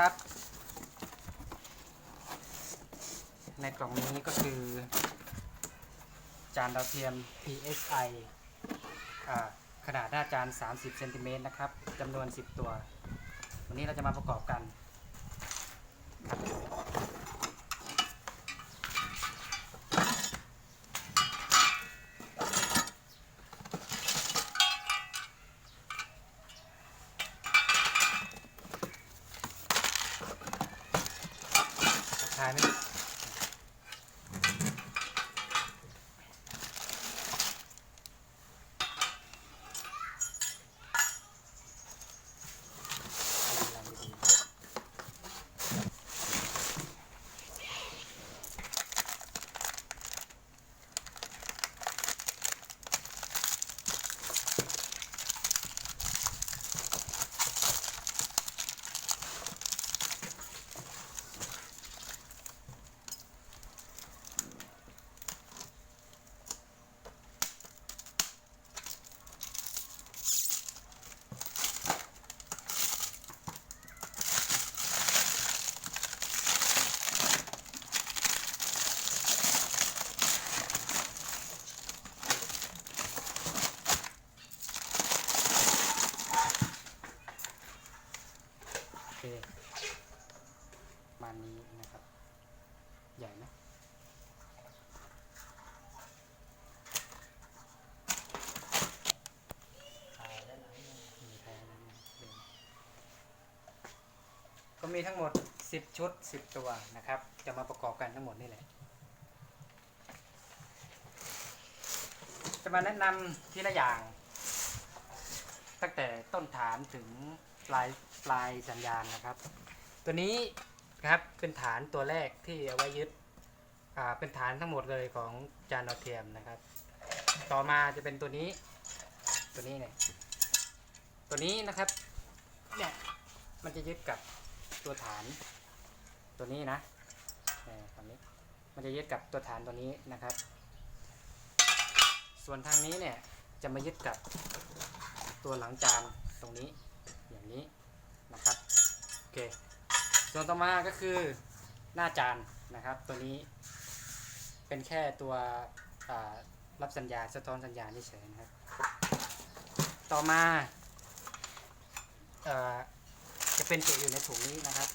ครับ ในกล่องนี้ก็คือ จานดาวเทียม PSI ขนาดหน้าจาน 30 เซนติเมตรนะครับจำนวน 10 ตัว วันนี้เราจะมาประกอบกัน มาณนี้นะครับ ใหญ่นะมีแท้นะเนี่ยเดินก็มีทั้งหมด 10 ชุด 10 ตัวนะครับ จะมาประกอบกันทั้งหมดนี่แหละ จะมาแนะนำทีละอย่าง ตั้งแต่ต้นฐานถึงปลาย ปลายสัญญาณนะครับ ตัวนี้นะครับเป็นฐานตัวแรกที่เอาไว้ยึดเป็นฐานทั้งหมดเลยของจานดาวเทียมนะครับ ต่อมาจะเป็นตัวนี้ ตัวนี้เนี่ยตัวนี้นะครับเนี่ยมันจะยึดกับตัวฐาน ตัวนี้นะนี่ตอนนี้มันจะยึดกับตัวฐานตัวนี้นะครับ ส่วนทางนี้เนี่ยจะมายึดกับตัวหลังจานตรงนี้อย่างนี้ นะครับโอเคส่วนต่อมาก็คือหน้าจานนะครับตัวนี้เป็นแค่ตัวรับสัญญาณสะท้อนสัญญาณเฉยนะครับ ต่อมาเอ่อจะเป็นตัวอยู่ในถุงนี้นะครับ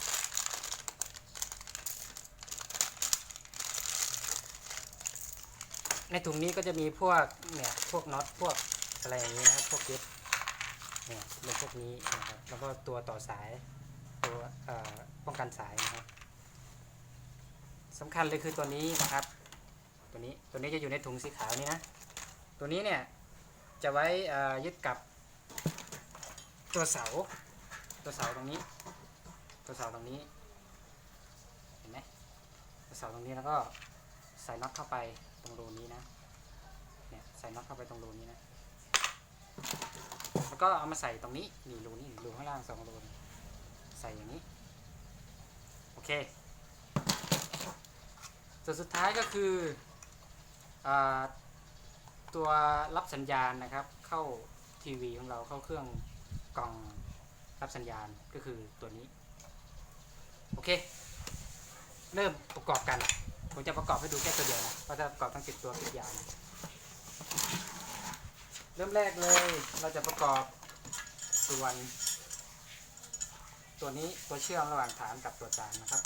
ในถุงนี้ก็จะมีพวกเนี่ยพวกน็อตพวกอะไรอย่างนี้นะครับพวกยึด เนี่ยเป็นพวกนี้นะครับแล้วก็ตัวต่อสายตัวป้องกันสายนะครับสำคัญเลยคือตัวนี้นะครับ ตัวนี้ตัวนี้จะอยู่ในถุงสีขาวนี้นะตัวนี้เนี่ยจะไว้ยึดกับตัวเสา ตัวเสาตรงนี้ ตัวเสาตรงนี้เห็นไหมตัวเสาตรงนี้แล้วก็ใส่น็อตเข้าไปตรงรูนี้นะเนี่ยใส่น็อตเข้าไปตรงรูนี้นะ ก็เอามาใส่ตรงนี้นี่รูนี้รูข้างล่างสองรูใส่อย่างนี้ โอเคส่วนสุดท้ายก็คืออตัวรับสัญญาณนะครับ เข้าทีวีของเราเข้าเครื่องกล่องรับสัญญาณก็คือตัวนี้ โอเค เริ่มประกอบกัน ผมจะประกอบให้ดูแค่ตัวเดียวนะเพราะถ้าประกอบทั้งสิบตัวติดยาวนะ เริ่มแรกเลยเราจะประกอบส่วน ตัวนี้ตัวเชื่อมระหว่างฐานกับตัวจานนะครับ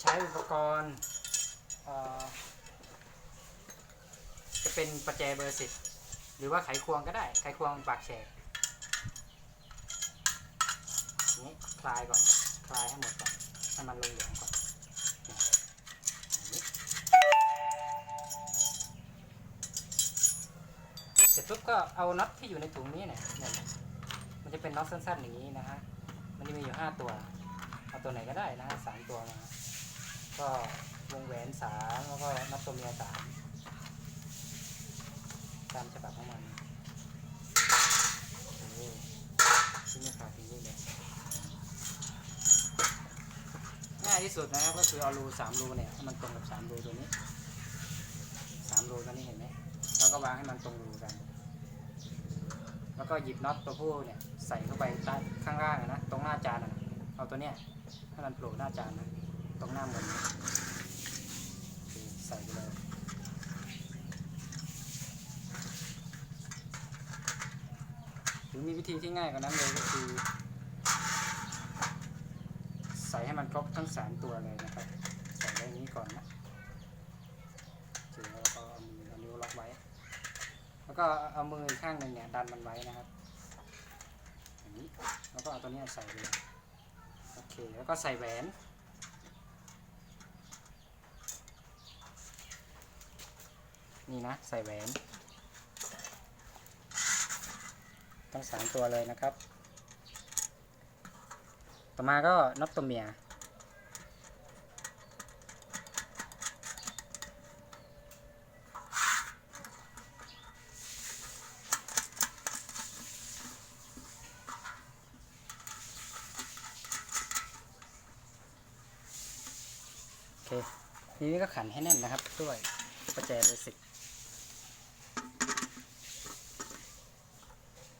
ใช้อุปกรณ์จะเป็นประแจเบอร์สิบหรือว่าไขควงก็ได้ไขควงปากแฉกนี้คลายก่อน คลายให้หมดก่อนให้มันลงเหลืองก่อน ก็เอาน็อตที่อยู่ในถุงนี้เนี่ยมันจะเป็นน็อตสั้นๆอย่างนี้นะฮะ มันจะมีอยู่ห้าตัว เอาตัวไหนก็ได้นะฮะสามตัวมา ก็วงแหวนสามแล้วก็นับตัวเมียสามตามฉบับของมันนี่ที่นี่ขาดที่นี่เลยง่ายที่สุดนะครับก็คือเอารูสามรูเนี่ยให้มันตรงกับสามรูตัวนี้สามรูตัวนี้เห็นไหมแล้วก็วางให้มันตรงรู ก็หยิบน็อตตัวผู้เนี่ยใส่เข้าไปใต้ข้างล่างนะตรงหน้าจานนะเอาตัวเนี้ยให้มันโผล่หน้าจานนะตรงหน้าหมือนใส่ไปเลยหรือมีวิธีที่ง่ายกว่านั้นเลยก็คือ ใส่ให้มันครบทั้งสามตัวเลยนะครับ ใส่ไว้นี้ก่อนนะเสร็จแล้วก็เอามือเอานิ้วล็อกไว้ แล้วก็เอามือข้างหนึ่งเนี่ยดันมันไว้นะครับอย่างนี้แล้วก็เอาตัวนี้ใส่ไปเลยโอเคแล้วก็ใส่แหวนนี่นะใส่แหวนทั้งสามตัวเลยนะครับ ต่อมาก็น็อตตัวเมีย โอเค ทีนี้ก็ขันให้แน่นนะครับ ด้วยประแจเบสิก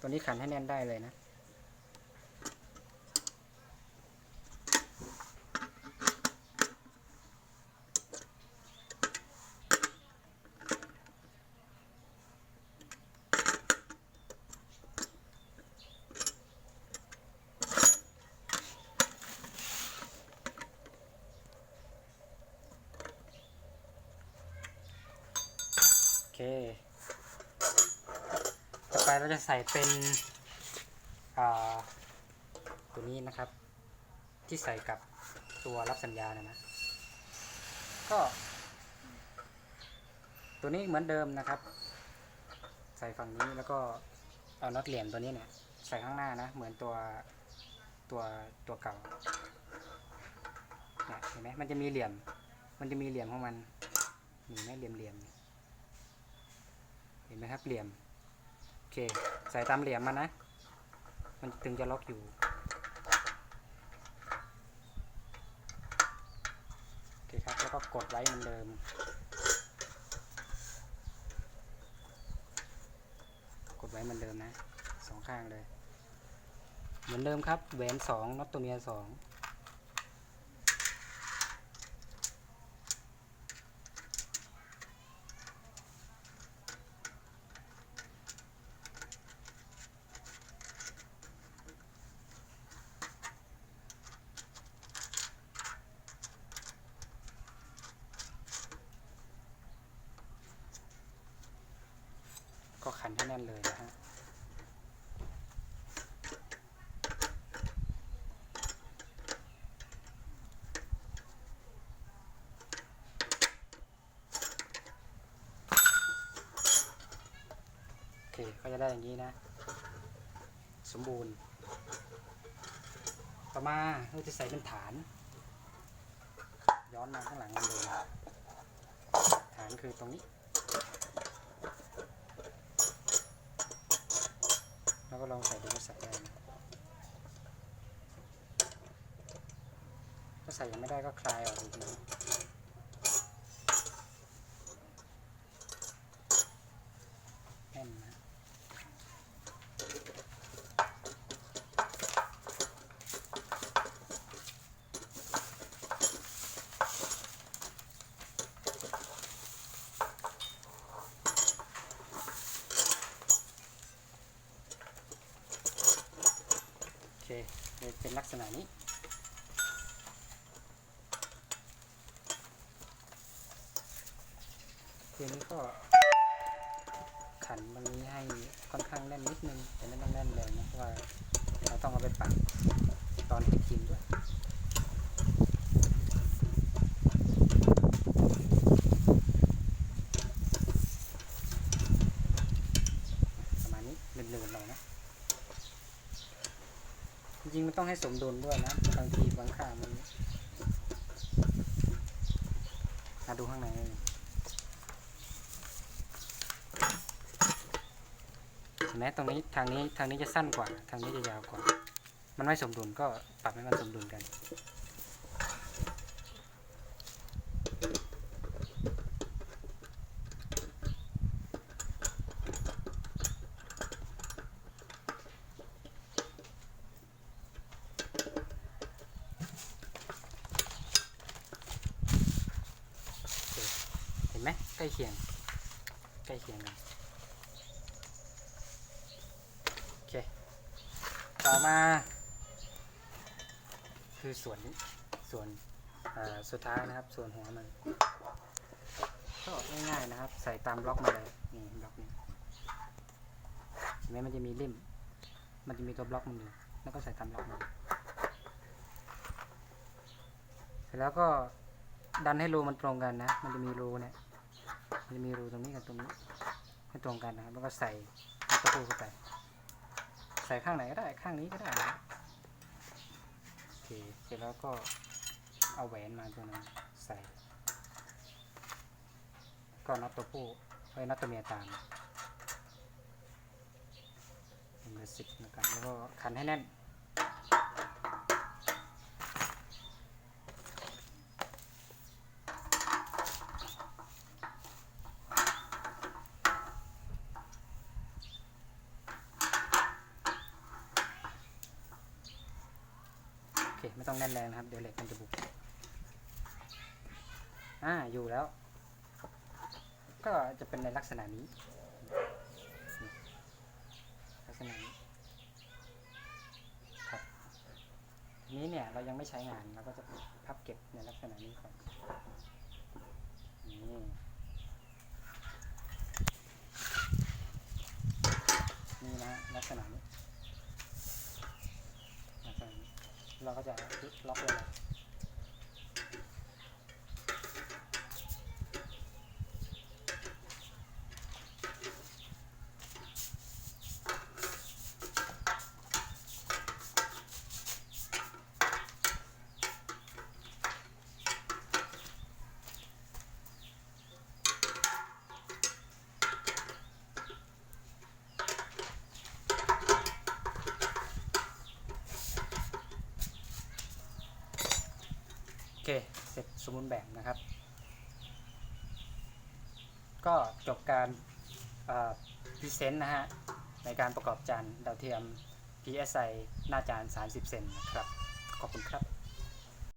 ตัวนี้ขันให้แน่นได้เลยนะ ต่อไปเราจะใส่เป็นตัวนี้นะครับ ที่ใส่กับตัวรับสัญญาณนะนะก็ ตัวนี้เหมือนเดิมนะครับ ใส่ฝั่งนี้แล้วก็เอาน็อตเหลี่ยมตัวนี้เนี่ยใส่ข้างหน้านะ เหมือนตัวตัวตัวเก่าเนี่ยเห็นไหมมันจะมีเหลี่ยม มันจะมีเหลี่ยมของมันมีไหมเหลี่ยมเหลี่ยม ห็นไหมครับเหลี่ยมโอเคใส่ตามเหลี่ยมมานะ มันถึงจะล็อกอยู่ โอเคครับแล้วก็กดไว้เหมือนเดิม กดไว้เหมือนเดิมนะสองข้างเลย เหมือนเดิมครับแหวนสองน็อตตัวเมียสอง ขันให้แน่นเลยนะฮะโอเคก็จะได้อย่างนี้นะ สมบูรณ์ ต่อมาเราจะใส่เป็นฐาน ย้อนมาข้างหลังมันเลยฐานคือตรงนี้ แล้วก็ลองใส่ดูว่าใส่ได้ไหมถ้าใส่ยังไม่ได้ก็คลายออกอีกนะ เคเป็นลักษณะนี้ คืนี้ก็ขันตรงนี้ให้ค่อนข้างแน่นนิดนึงแต่ไม่ต้องแน่นเลยนะเพราะว่าเราต้องเอาไปปักตอนติดกินด้วย ประมาณนี้เนืนๆหน่อยนะ จ ริงมันต้องให้สมดุลด้วยนะบางทีบางข่ามันมาดูข้างในเลยเห็นไหมตรงนี้ทางนี้ทางนี้จะสั้นกว่า ทางนี้จะยาวกว่า มันไม่สมดุลก็ปรับให้มันสมดุลกัน โล้ เคียง ใกล้เคียงกันโอเค ต่อมา คือส่วนนี้ ส่วนสุดท้ายนะครับ ส่วนหัวมัน ก็ง่ายๆนะครับ ใส่ตามบล็อกมาเลย นี่บล็อกนี้เห็นไหมมันจะมีริมมันจะมีตัวบล็อกมันอยู่ แล้วก็ใส่ตามบล็อกมาเสร็จแล้วก็ดันให้รูมันตรงกันนะ มันจะมีรูเนี่ย มันจะมีรูตรงนี้กับตรงนี้ให้ตรงกันนะครับ แล้วก็ใส่ตะปูเข้าไป ใส่ข้างไหนก็ได้ ข้างนี้ก็ได้นะโอเค เสร็จแล้วก็เอาแหวนมาตัวนึงใส่ ก็นับตัวผู้ไว้นับตัวเมียตามหนึ่งเดือนสิบนะครับ แล้วก็คันให้แน่น โอเค ไม่ ต้องแน่นแรงนะครับ เดี๋ยวเหล็กมันจะบุกอ่าอยู่แล้ว ก็จะเป็นในลักษณะนี้ ลักษณะนี้ครับนี้เนี่ยเรายังไม่ใช้งานเราก็จะพับเก็บในลักษณะนี้ก่อนนี่นี่นะลักษณะนี้ ลักษณะนี้ เราก็จะล็อกเลย มบูรณ์แบบนะครับ ก็จบการพรีเซนต์นะฮะ ในการประกอบจานดาวเทียม PSI หน้าจาน 30 เซนนะครับ ขอบคุณครับ